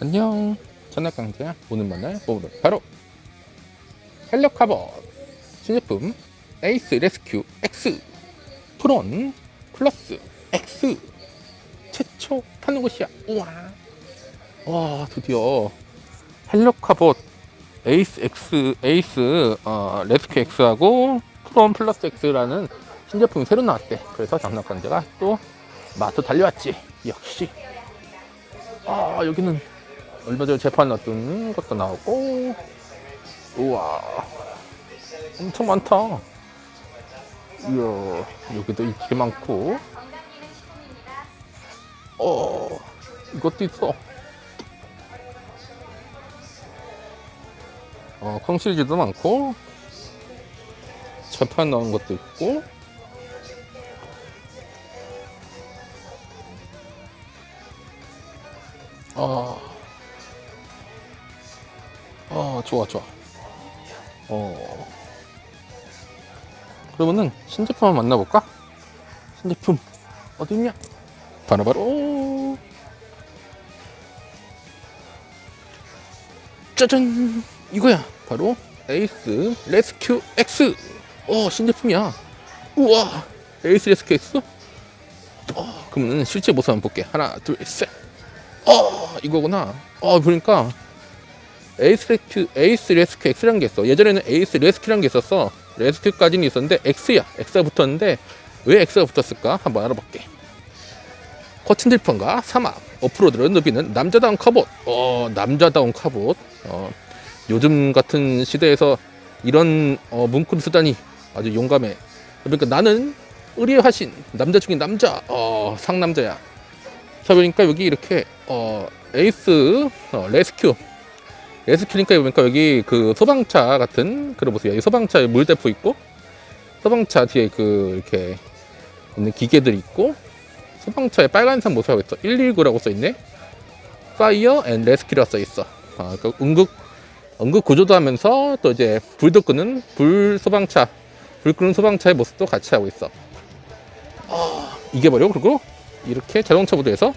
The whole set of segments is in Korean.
안녕. 천하강자 오늘 만날 보물은 바로 헬로카봇 신제품 에이스 레스큐 X 프론 플러스 X 최초 파는 곳이야. 우와. 와 드디어 헬로카봇 에이스 X 에이스 어, 레스큐 X하고 프론 플러스 X라는 신제품이 새로 나왔대. 그래서 장난감제가 또 마트 달려왔지. 역시. 아 여기는 얼마 전에 재판 났던 것도 나오고. 우와. 엄청 많다. 이야 여기도 이렇게 많고. 어 이것도 있어. 어 콩실지도 많고. 재판 나온 것도 있고 좋아, 좋아. 어. 그러면은 신제품 한번 만나볼까? 신제품. 어디 있냐? 바로 바로. 짜잔! 이거야. 바로 에이스 레스큐 X. 어 신제품이야. 우와! 에이스 레스큐 X? 어 그러면은 실제 모습 한번 볼게. 하나 둘셋어 이거구나. 어 보니까 에이스 레스큐, 에이스 레스큐 X라는 게 있어. 예전에는 에이스 레스큐라는 게 있었어. 레스큐까지는 있었는데 X야. X가 붙었는데 왜 X가 붙었을까? 한번 알아볼게. 커튼 들판과 사막, 오프로드를 누비는 남자다운 카봇. 어, 남자다운 카봇. 어, 요즘 같은 시대에서 이런 어, 문구를 쓰다니 아주 용감해. 그러니까 나는 의리의 화신, 남자 중에 남자, 어, 상남자야. 자, 그러니까 여기 이렇게 어, 에이스 어, 레스큐 레스큐니까 보니까 여기 그 소방차 같은 그런 모습이야. 이 소방차에 물대포 있고 소방차 뒤에 그 이렇게 있는 기계들이 있고 소방차에 빨간색 모습하고 있어. 119라고 써 있네. 파이어 앤 레스큐라고 써 있어. 아, 그 응급 응급 구조도 하면서 또 이제 불도 끄는 불 소방차 불 끄는 소방차의 모습도 같이 하고 있어. 아, 이게 뭐려? 그리고 이렇게 자동차 모드에서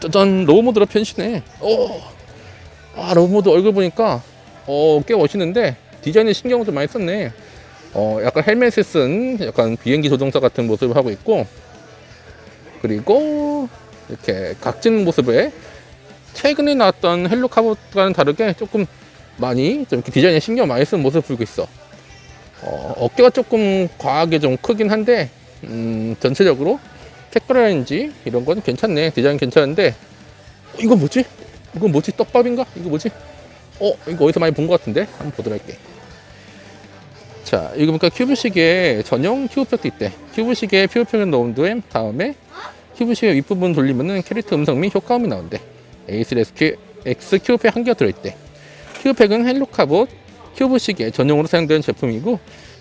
짜잔 로우 모드로 변신해. 오. 아 로보드 얼굴 보니까 어, 꽤 멋있는데 디자인에 신경을 좀 많이 썼네. 어, 약간 헬멧을 쓴 약간 비행기 조종사 같은 모습을 하고 있고 그리고 이렇게 각진 모습에 최근에 나왔던 헬로 카봇과는 다르게 조금 많이 좀 이렇게 디자인에 신경 많이 쓴 모습을 보이고 있어. 어, 어깨가 조금 과하게 좀 크긴 한데 음, 전체적으로 색깔이라든지 이런 건 괜찮네. 디자인 괜찮은데 어, 이건 뭐지? 이건 뭐지? 떡밥인가? 이거 뭐지? 어, 이거 어디서 많이 본 것 같은데? 한번 보도록 할게. 자, 이거 보니까 큐브식에 전용 큐브팩도 있대. 큐브식에 퓨브팩을 넣은 뒤에 다음에 큐브식의 윗부분 돌리면은 캐릭터 음성 및 효과음이 나온대. 에이스 레스큐 X 큐브팩 한 개가 들어있대. 큐브팩은 헬로카봇 큐브식에 전용으로 사용되는 제품이고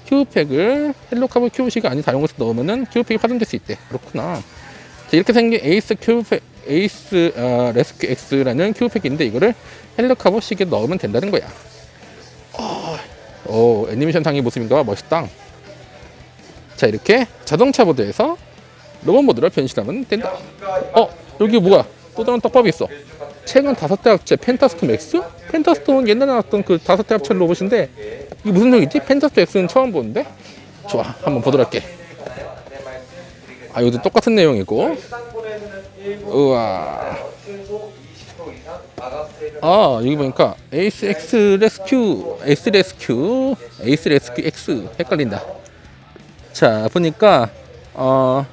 큐브팩을 헬로카봇 큐브식이 아닌 다른 곳에 넣으면은 큐브팩이 파손될 수 있대. 그렇구나. 자, 이렇게 생긴 에이스 큐브팩 에이스 어, 레스큐 X라는 큐브팩인데 이거를 헬로카봇 식에 넣으면 된다는 거야. 어, 오, 애니메이션 상의 모습인가 멋있다. 자 이렇게 자동차 모드에서 로봇 모드로 변신하면 된다. 어 여기 뭐야? 또 다른 떡밥이 있어. 최근 다섯 대 합체 펜타스톰 X? 펜타스톰은 옛날에 나왔던 그 다섯 대 합체 로봇인데 이게 무슨 소리지? 펜타스톰 X는 처음 보는데. 좋아, 한번 보도록 할게. 아 이것도 똑같은 내용이고. 우와. 아 여기 보니까 에이스 X 레스큐, 에이스 레스큐, 에이스 레스큐 X 헷갈린다. 자 보니까 어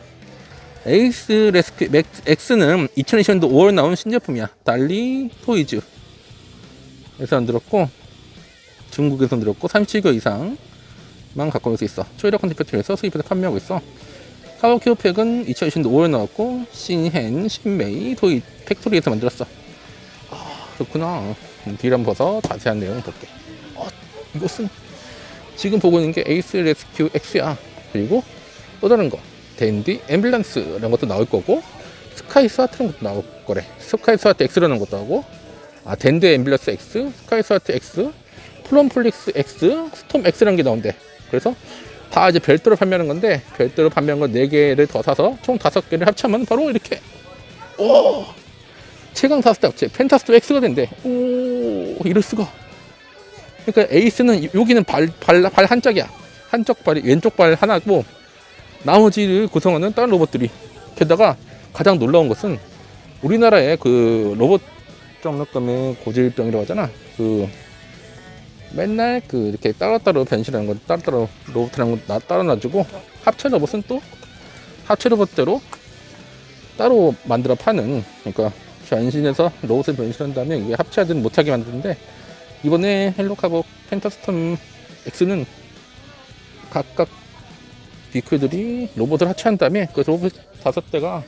에이스 레스큐 맥- X는 2020년도 5월 나온 신제품이야. 달리 토이즈. 에서 만들었고 중국에서 만들었고 37개월 이상만 갖고 올 수 있어. 초이라 컨디페트에서 수입해서 판매하고 있어. 카와키오 팩은 2020년도 5월 나왔고 신헨, 신메이, 도이 팩토리에서 만들었어. 아 그렇구나. 음, 뒤를 한번 봐서 자세한 내용 볼게. 어, 이것은 지금 보고 있는 게 에이스 레스큐 X야. 그리고 또 다른 거 댄디 앰뷸런스라는 것도 나올 거고 스카이 스와트라는 것도 나올 거래. 스카이 스와트 X라는 것도 하고 아 댄디 앰뷸런스 X, 스카이 스와트 X, 플럼플릭스 X, 스톰 X라는 게 나온대. 그래서 다 이제 별도로 판매하는 건데 별도로 판매한 거 4개를 더 사서 총 5개를 합치면 바로 이렇게 오 최강 다섯 합체 펜타스토 X가 된대. 오 이럴 수가. 그러니까 에이스는 이- 여기는 발 발 발 한짝이야. 한쪽 발이 왼쪽 발 하나고 나머지를 구성하는 다른 로봇들이. 게다가 가장 놀라운 것은 우리나라의 그 로봇 장난감의 고질병이라고 하잖아. 그 맨날 그 이렇게 따로따로 변신하는 거 따로따로 로봇이랑 거 나- 따로 놔주고 합체 로봇은 또 합체 로봇대로 따로 만들어 파는 그러니까 변신해서 로봇을 변신한 다음에 이게 합체하든 못하게 만드는데 이번에 헬로카보 펜타스톰 X는 각각 비크들이 로봇을 합체한 다음에 그 로봇 다섯 대가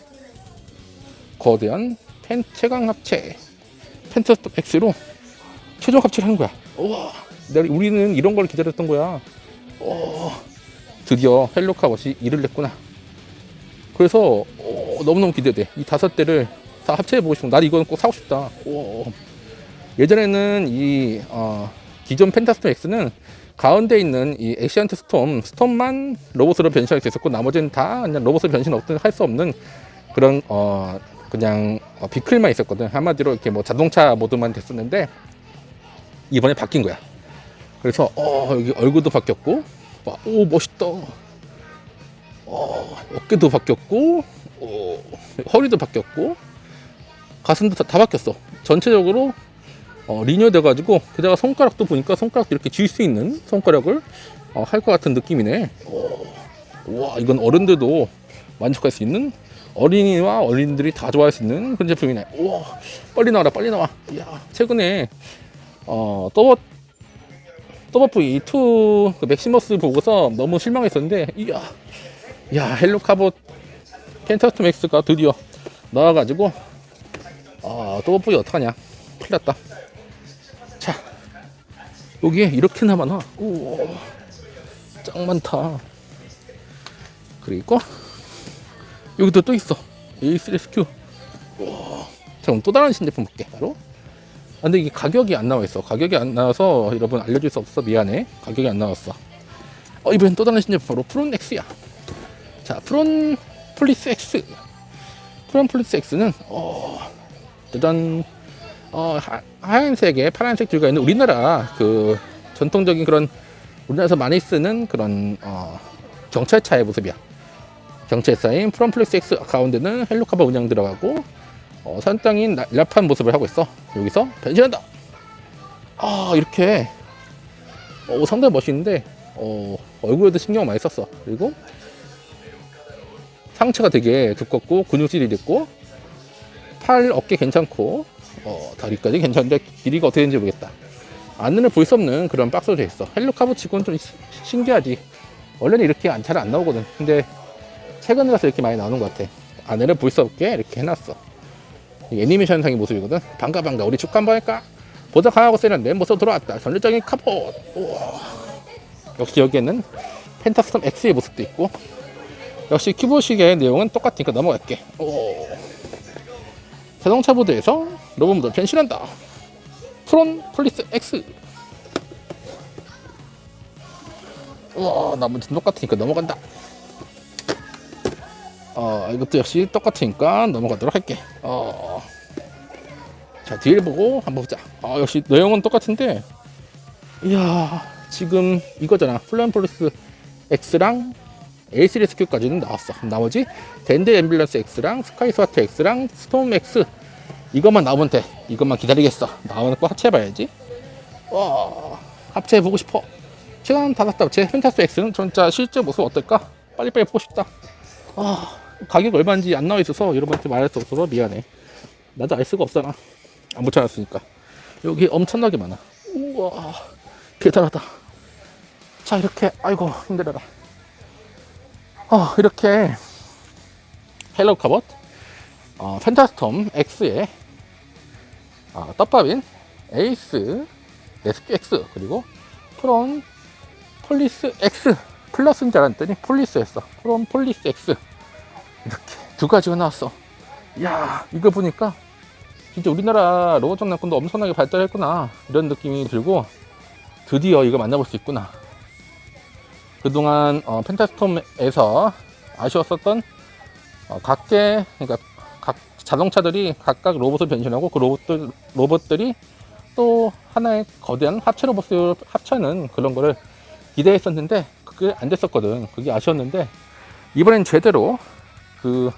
거대한 펜 최강 합체 펜타스톰 X로 최종 합체를 하는 거야. 우와, 우리는 이런 걸 기다렸던 거야. 어, 드디어 헬로카봇이 일을 냈구나. 그래서 어, 너무너무 기대돼. 이 다섯 대를 다 합체해 보고 싶어. 난 이건 꼭 사고 싶다. 오. 예전에는 이 어, 기존 펜타스톰 X는 가운데 있는 이 에시안트 스톰, 스톰만 로봇으로 변신할 수 있었고 나머지는 다 그냥 로봇을 변신 할 수 없는 그런 어 그냥 어, 비클만 있었거든. 한마디로 이렇게 뭐 자동차 모드만 됐었는데 이번에 바뀐 거야. 그래서 어 여기 얼굴도 바뀌었고, 와, 오 멋있다. 어 어깨도 바뀌었고, 어, 허리도 바뀌었고, 가슴도 다, 다 바뀌었어. 전체적으로 어, 리뉴어 돼가지고 게다가 손가락도 보니까 손가락도 이렇게 쥘 수 있는 손가락을 어, 할것 같은 느낌이네. 어, 와 이건 어른들도 만족할 수 있는 어린이와 어린이들이 다 좋아할 수 있는 그런 제품이네. 우와 빨리 나와라 빨리 나와. 야 최근에 어 더버 더버 V2 그 맥시머스 보고서 너무 실망했었는데 이야 야 헬로카봇 펜타스톰 X가 드디어 나와가지고 아 V 어떡하냐. 났다. 자 여기에 이렇게나 많아. 우와 짱 많다. 그리고 여기도 또 있어. 에이스 레스큐 우와 자 그럼 또 다른 신제품 볼게 바로 아, 근데 이게 가격이 안 나와 있어. 가격이 안 나와서 여러분 알려줄 수 없어. 미안해. 가격이 안 나왔어. 어, 이번엔 또 다른 신제품 바로 프론 X야. 자, 프론 플리스 X. 프론 플리스 X는 어, 짜잔. 어, 하, 하얀색에 파란색 줄가 있는 우리나라 그 전통적인 그런 우리나라에서 많이 쓰는 그런 어, 경찰차의 모습이야. 경찰차인 프론 플리스 X 가운데는 헬로카바 운영 들어가고 어, 나- 랍한 모습을 하고 있어. 여기서 변신한다. 아 이렇게 어, 상당히 멋있는데 어, 얼굴에도 신경 많이 썼어. 그리고 상체가 되게 두껍고 근육질이 있고 팔 어깨 괜찮고 어, 다리까지 괜찮은데 길이가 어떻게 되는지 모르겠다. 안에는 볼수 없는 그런 박스로 돼 있어. 헬로카보 치고는 좀 시- 신기하지. 원래는 이렇게 잘안 나오거든. 근데 최근에 가서 이렇게 많이 나오는 것 같아. 안에는 볼수 없게 이렇게 해놨어. 이 애니메이션상의 모습이거든. 반가 반가 우리 축구 한번 할까? 보다 강하고 세련 멤버서 들어왔다. 전略적인 카봇. 역시 여기에는 펜타스톰 X의 모습도 있고 역시 큐브식의 내용은 똑같으니까 넘어갈게. 오. 자동차 보드에서 로봇 변신한다. 프론 플리스 X. 우와 나머지 똑같으니까 넘어간다. 어, 이것도 역시 똑같으니까 넘어가도록 할게. 어. 자, 뒤를 보고 한번 보자. 아, 역시 내용은 똑같은데, 이야, 지금 이거잖아. 플랜폴리스 X랑 에이스 레스큐까지는 나왔어. 나머지 댄드 앰뷸런스 X랑 스카이 스와트 X랑 스톰 X 이것만 나오면 돼. 이것만 기다리겠어. 나오는 거 합체해봐야지. 와, 합체해보고 싶어. 시간 다 갔다. 제 펜타스 X는 진짜 실제 모습 어떨까? 빨리빨리 보고 싶다. 아, 가격 얼마인지 안 나와 있어서 여러분한테 말할 수 없어서 미안해. 나도 알 수가 없잖아. 안 붙여놨으니까. 여기 엄청나게 많아. 우와, 대단하다. 자, 이렇게, 아이고, 힘들어라. 어, 이렇게, 헬로 카봇, 어, 펜타스톰 X의 어, 떡밥인 에이스, 레스큐 X, 그리고 프론 폴리스 X, 플러스인 줄 알았더니 폴리스였어. 프롬 폴리스 X. 이렇게 두 가지가 나왔어. 야 이거 보니까 진짜 우리나라 로봇 장난감도 엄청나게 발달했구나. 이런 느낌이 들고 드디어 이거 만나볼 수 있구나. 그동안 어, 펜타스톰에서 아쉬웠었던 어, 각계, 그러니까 각 자동차들이 각각 로봇을 변신하고 그 로봇들 로봇들이 또 하나의 거대한 합체 로봇을 합체하는 그런 거를 기대했었는데 그게 안 됐었거든. 그게 아쉬웠는데 이번엔 제대로 그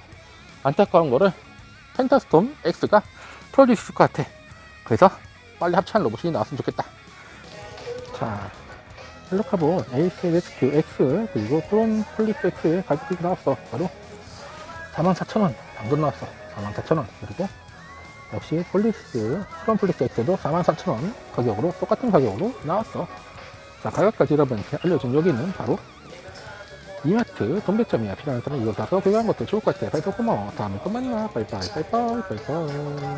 안타까운 거를 펜타스톰 X가 풀어줄 수 있을 것 같아. 그래서 빨리 합체한 로봇이 나왔으면 좋겠다. 자, 헬로카본 에이스 레스큐 X 그리고 프론 플리스 X의 가격이 나왔어. 바로 44,000원 방금 나왔어. 44,000원 그리고 역시 폴리스 프론 플리스 X도 44,000원 가격으로 똑같은 가격으로 나왔어. 자 가격까지 여러분께 알려준 여기는 바로 이마트 돈배점이야 필요한 사람 이걸 사서 구매한 것도 좋을 것 같아. 발표 고마워. 다음에 또 만나. 빠이빠이 빠이빠이 빠이빠이.